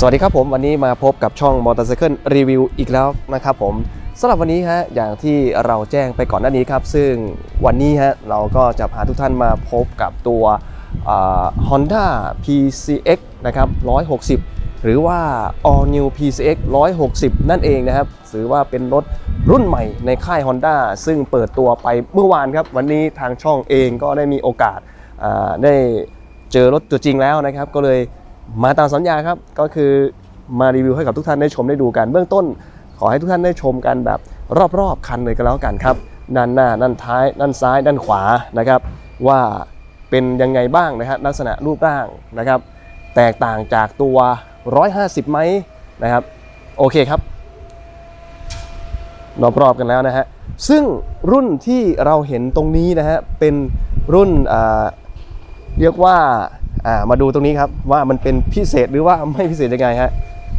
สวัสดีครับผมวันนี้มาพบกับช่อง Motorcycle Review อีกแล้วนะครับผมสำหรับวันนี้ฮะอย่างที่เราแจ้งไปก่อนหน้านี้ครับ ซึ่งวันนี้ฮะเราก็จะพาทุกท่านมาพบกับตัวอ่า Honda PCX นะครับ 160 หรือว่า All New PCX 160 นั่นเองนะครับถือว่าเป็นรถรุ่นใหม่ในค่าย Honda ซึ่งเปิดตัวไปเมื่อวานครับ วันนี้ทางช่องเองก็ได้มีโอกาสได้เจอรถตัวจริงแล้วนะครับ ก็เลย มาตามสัญญาครับ ก็คือมารีวิวให้กับทุกท่านได้ชมได้ดูกัน เบื้องต้น ขอให้ทุกท่านได้ชมกันแบบรอบๆคันเลยก็แล้วกันครับ ด้านหน้า ด้านท้าย ด้านซ้าย ด้านขวานะครับ ว่าเป็นยังไงบ้างนะฮะลักษณะรูปร่างนะครับ แตกต่างจากตัว 150 ไหมนะครับ โอเคครับรอบๆกันแล้วนะฮะซึ่งรุ่นที่เราเห็นตรงนี้นะฮะเป็นรุ่นเรียกว่า อ่ามาดูตรงนี้ครับว่ามันเป็นพิเศษหรือว่าไม่พิเศษยังไงฮะ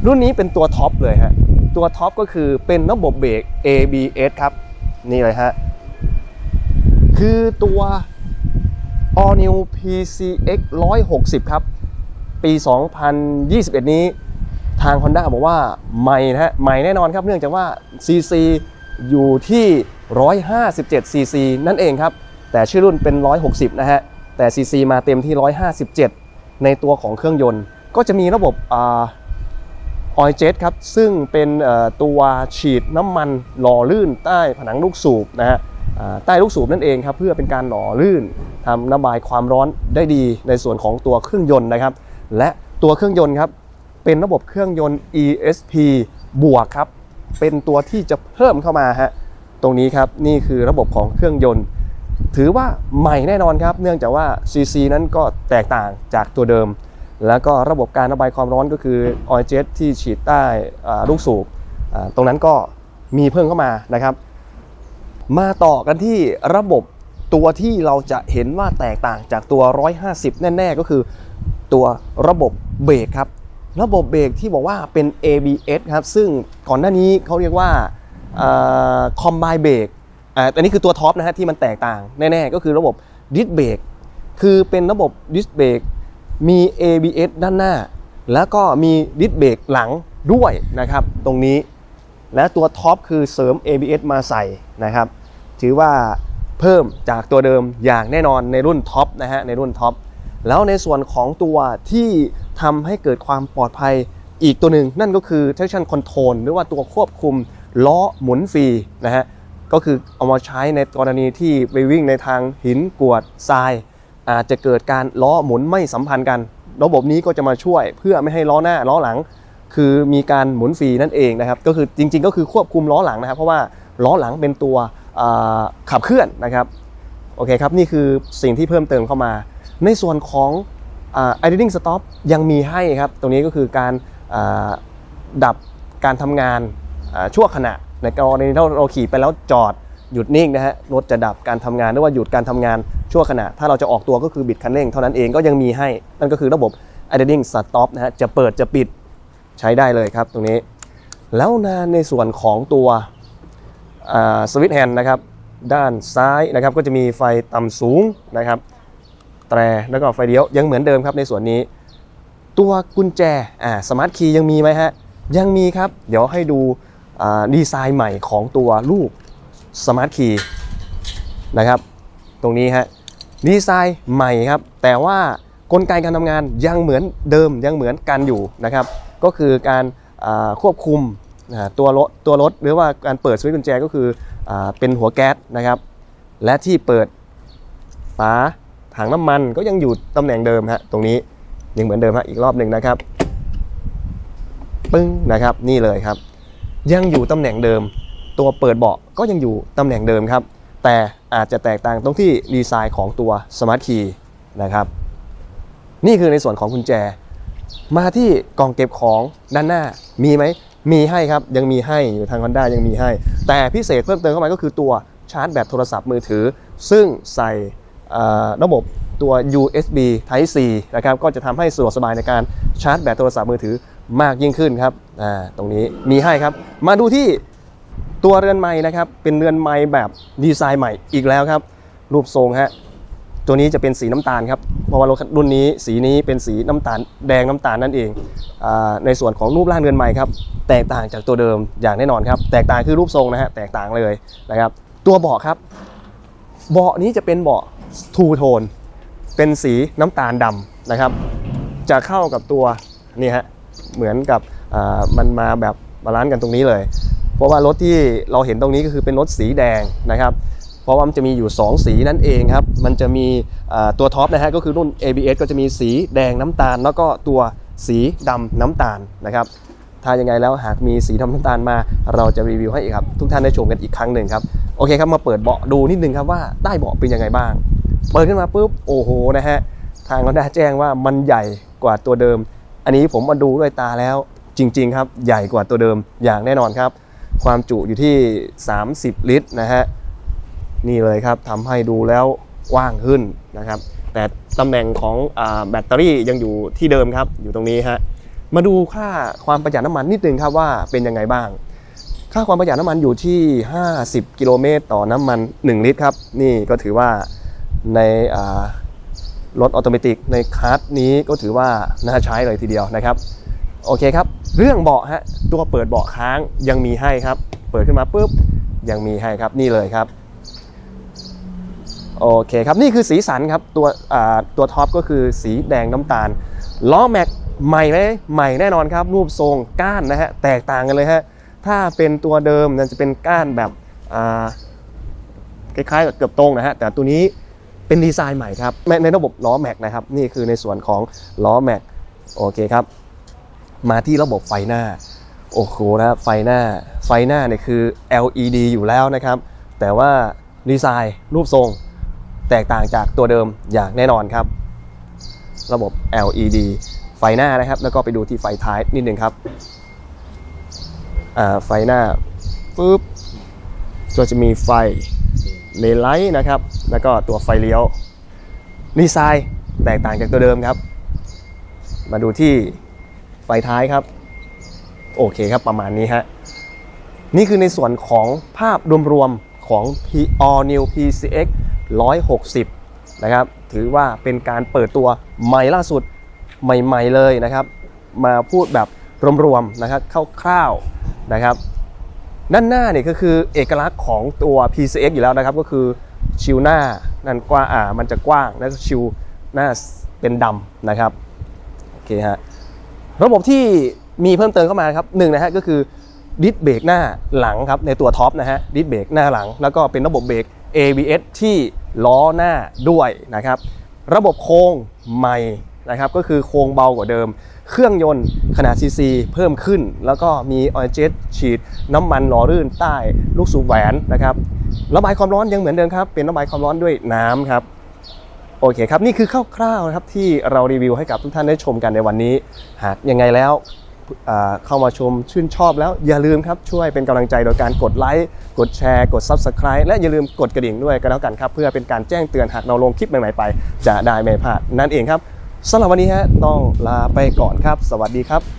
รุ่นนี้เป็นตัวท็อปเลยฮะตัวท็อปก็คือเป็นระบบเบรก ABS ครับ นี่เลยฮะคือตัว All New PCX 160 ครับ ปี 2021 นี้ทาง Honda บอกว่าใหม่นะฮะใหม่แน่นอนครับ เนื่องจากว่า CC อยู่ที่ 157 CC นั่นเองครับ แต่ชื่อรุ่นเป็น 160 นะฮะ แต่ CC มาเต็มที่ 157 ในตัวของเครื่องยนต์ ก็จะมีระบบออยเจตครับ ซึ่งเป็นตัวฉีดน้ำมันหล่อลื่นใต้ผนังลูกสูบนะฮะใต้ลูกสูบนั่นเองครับ เพื่อเป็นการหล่อลื่นทำระบายความร้อนได้ดีในส่วนของตัวเครื่องยนต์นะครับ และตัวเครื่องยนต์ครับ เป็นระบบเครื่องยนต์ ESP บวกครับ เป็นตัวที่จะเพิ่มเข้ามาฮะตรงนี้ครับนี่คือระบบของเครื่องยนต์ ถือว่าใหม่แน่นอนครับ เนื่องจากว่า CC นั้นก็แตกต่างจากตัวเดิม แล้วก็ระบบการระบายความร้อนก็คือ oil jet ที่ฉีดใต้ลูกสูบตรงนั้นก็มีเพิ่มเข้ามานะครับ มาต่อกันที่ระบบตัวที่เราจะเห็นว่าแตกต่างจากตัว 150 แน่ ๆ ก็คือตัวระบบเบรกครับ ระบบเบรกที่บอกว่าเป็น ABS ครับ ซึ่งก่อนหน้านี้เขาเรียกว่าคอมไบเบรก อันนี้คือตัวท็อปนะฮะที่มันแตกต่างแน่ๆก็คือระบบดิสเบรกคือเป็นระบบดิสเบรกมี ABS ด้านหน้า แล้วก็มีดิสเบรกหลังด้วยนะครับ ตรงนี้ และตัวท็อปคือเสริม ABS มาใส่นะครับ ถือว่าเพิ่มจากตัวเดิมอย่างแน่นอนในรุ่นท็อปนะฮะในรุ่นท็อปแล้วในส่วนของตัวที่ทำให้เกิดความปลอดภัยอีกตัวหนึ่งนั่นก็คือ traction control หรือว่าตัวควบคุมล้อหมุนฟรีนะฮะ ก็คือเอามาใช้ในกรณีที่ไปวิ่งในทางหินกวดทราย อาจจะเกิดการล้อหมุนไม่สัมพันธ์กัน ระบบนี้ก็จะมาช่วยเพื่อไม่ให้ล้อหน้าล้อหลัง คือมีการหมุนฟรีนั่นเองนะครับ ก็คือจริง ๆ ก็คือควบคุมล้อหลังนะครับ เพราะว่าล้อหลังเป็นตัวขับเคลื่อนนะครับโอเคครับ นี่คือสิ่งที่เพิ่มเติมเข้ามา ในส่วนของอ่า idling stop ยังมีให้ครับ ตรงนี้ก็คือการดับการทำงานชั่วขณะ ในกรณีที่เราขี่ไปแล้วจอดหยุดนิ่งนะฮะรถจะดับการทำงานหรือว่าหยุดการทำงานชั่วขณะ ถ้าเราจะออกตัวก็คือบิดคันเร่งเท่านั้นเองก็ยังมีให้ นั่นก็คือระบบ idling stop นะฮะจะเปิดจะปิดใช้ได้เลยครับตรงนี้ แล้วนะในส่วนของตัวสวิตช์แฮนด์นะครับด้านซ้ายนะครับก็จะมีไฟต่ำสูงนะครับ แตรแล้วก็ไฟเลี้ยวยังเหมือนเดิมครับในส่วนนี้ ตัวกุญแจอ่าสมาร์ทคีย์ยังมีไหมฮะยังมีครับ เดี๋ยวให้ดู ดีไซน์ใหม่ของตัวลูกสมาร์ทคีย์นะครับ ตรงนี้ฮะดีไซน์ใหม่ครับ แต่ว่ากลไกการทำงานยังเหมือนเดิมยังเหมือนกันอยู่นะครับ ก็คือการควบคุมตัวรถตัวรถหรือว่าการเปิดสวิตช์กุญแจก็คืออเป็นหัวแก๊สนะครับ และที่เปิดฝาถังน้ำมันก็ยังอยู่ตำแหน่งเดิมฮะตรงนี้ยังเหมือนเดิมฮะอีกรอบหนึ่งนะครับ ปึ้งนะครับนี่เลยครับ ยังอยู่ตำแหน่งเดิม ตัวเปิดเบาะก็ยังอยู่ตำแหน่งเดิมครับ แต่อาจจะแตกต่างตรงที่ดีไซน์ของตัวสมาร์ทคีย์นะครับ นี่คือในส่วนของกุญแจ มาที่กล่องเก็บของด้านหน้ามีไหมมีให้ครับ ยังมีให้อยู่ทาง Honda ยังมีให้ แต่พิเศษเพิ่มเติมเข้ามาก็คือตัวชาร์จแบตโทรศัพท์มือถือ ซึ่งใส่ระบบตัว USB Type C นะครับ ก็จะทำให้สะดวกสบายในการชาร์จแบตโทรศัพท์มือถือ มากยิ่งขึ้นครับอ่าตรงนี้มีให้ครับ มาดูที่ตัวเรือนไม้นะครับ เป็นเรือนไม้แบบดีไซน์ใหม่อีกแล้วครับ รูปทรงฮะตัวนี้จะเป็นสีน้ำตาลครับเพราะว่ารถรุ่นนี้สีนี้เป็นสีน้ำตาลแดงน้ำตาลนั่นเองอาในส่วนของรูปร่างเรือนใหม่ครับ แตกต่างจากตัวเดิมอย่างแน่นอนครับ แตกต่างคือรูปทรงนะฮะแตกต่างเลยนะครับ ตัวเบาะครับ เบาะนี้จะเป็นเบาะทูโทนเป็นสีน้ำตาลดำนะครับ จะเข้ากับตัวนี่ฮะ เหมือนกับมันมาแบบบาลานซ์กันตรงนี้เลย เพราะว่ารถที่เราเห็นตรงนี้ก็คือเป็นรถสีแดงนะครับ เพราะว่ามันจะมีอยู่ 2 สีนั่นเองครับ มันจะมีตัวท็อปนะฮะก็คือรุ่น ABS ก็จะมีสีแดงน้ำตาล แล้วก็ตัวสีดำน้ำตาลนะครับถ้ายังไงแล้วหากมีสีดำน้ำตาลมา เราจะรีวิวให้อีกครับ ทุกท่านได้ชมกันอีกครั้งหนึ่งครับ โอเคครับมาเปิดเบาะดูนิดนึงครับว่าใต้เบาะเป็นยังไงบ้าง เปิดขึ้นมาปุ๊บโอ้โหนะฮะทางเราได้แจ้งว่ามันใหญ่กว่าตัวเดิม อันนี้ผมมาดูด้วยตาแล้วจริง ๆ ครับ ใหญ่กว่าตัวเดิมอย่างแน่นอนครับ ความจุอยู่ที่ 30 ลิตรนะฮะนี่เลยครับทำให้ดูแล้วกว้างขึ้นนะครับ แต่ตำแหน่งของอแบตเตอรี่ยังอยู่ที่เดิมครับอยู่ตรงนี้ฮะมาดูค่าความประหยัดน้ำมันนิดนึงครับว่าเป็นยังไงบ้าง ค่าความประหยัดน้ำมันอยู่ที่ 50 กิโลเมตรต่อน้ำมัน 1 ลิตรครับ นี่ก็ถือว่าในา รถออโตเมติกในคาร์นี้ก็ถือว่าน่าใช้เลยทีเดียวนะครับ โอเคครับ เรื่องเบาะฮะตัวเปิดเบาะค้างยังมีให้ครับ เปิดขึ้นมาปุ๊บยังมีให้ครับนี่เลยครับโอเคครับนี่คือสีสันครับตัวตัวท็อปก็คือสีแดงน้ำตาลล้อแม็กใหม่ไหมใหม่แน่นอนครับ รูปทรงก้านนะฮะแตกต่างกันเลยฮะถ้าเป็นตัวเดิมมันจะเป็นก้านแบบคล้ายๆกับเกือบตรงนะฮะแต่ตัวนี้ เป็นดีไซน์ใหม่ครับในระบบล้อแม็กนะครับนี่คือในส่วนของล้อแม็กโอเคครับ มาที่ระบบไฟหน้าโอ้โหนะครับไฟหน้าไฟหน้าเนี่ยคือ LED อยู่แล้วนะครับ แต่ว่าดีไซน์รูปทรง แตกต่างจากตัวเดิมอย่างแน่นอนครับ ระบบ LED ไฟหน้านะครับ แล้วก็ไปดูที่ไฟท้ายนิดนึงครับไฟหน้าปุ๊บก็จะมีไฟ เลนไลท์นะครับ แล้วก็ตัวไฟเลี้ยวดีไซน์แตกต่างจากตัวเดิมครับ มาดูที่ไฟท้ายครับ โอเคครับประมาณนี้ฮะ นี่คือในส่วนของภาพรวมๆของ P All New PCX 160 นะครับ ถือว่าเป็นการเปิดตัวใหม่ล่าสุดใหม่ ๆ เลยนะครับ มาพูดแบบรวมๆนะครับคร่าวๆนะครับ ด้านหน้าเนี่ยก็คือเอกลักษณ์ของตัว PCX อยู่แล้วนะครับ ก็คือชิวหน้านั่นกว้างอ่ามันจะกว้างแล้วก็ชิวหน้าเป็นดำนะครับโอเคฮะระบบที่มีเพิ่มเติมเข้ามาครับหนึ่งนะฮะก็คือดิสเบรกหน้าหลังครับในตัวท็อปนะฮะดิสเบรกหน้าหลัง แล้วก็เป็นระบบเบรก ABS ที่ล้อหน้าด้วยนะครับ ระบบโค้งใหม่ นะครับก็คือโค้งเบากว่าเดิม เครื่องยนต์ขนาดซีซีเพิ่มขึ้น แล้วก็มีออยล์เจ็ตฉีดน้ำมันหล่อลื่นใต้ลูกสูบแหวนนะครับระบายความร้อนยังเหมือนเดิมครับ เป็นระบายความร้อนด้วยน้ำครับโอเคครับ นี่คือคร่าวๆนะครับที่เรารีวิวให้กับทุกท่านได้ชมกันในวันนี้ หากยังไงแล้วเข้ามาชมชื่นชอบแล้วอย่าลืมครับช่วยเป็นกำลังใจโดยการกดไลค์กดแชร์ กด Subscribe และอย่าลืมกดกระดิ่งด้วยกันแล้วกันครับ เพื่อเป็นการแจ้งเตือนหากเราลงคลิปใหม่ๆไป จะได้ไม่พลาดนั่นเองครับ สำหรับวันนี้ฮะต้องลาไปก่อนครับ สวัสดีครับ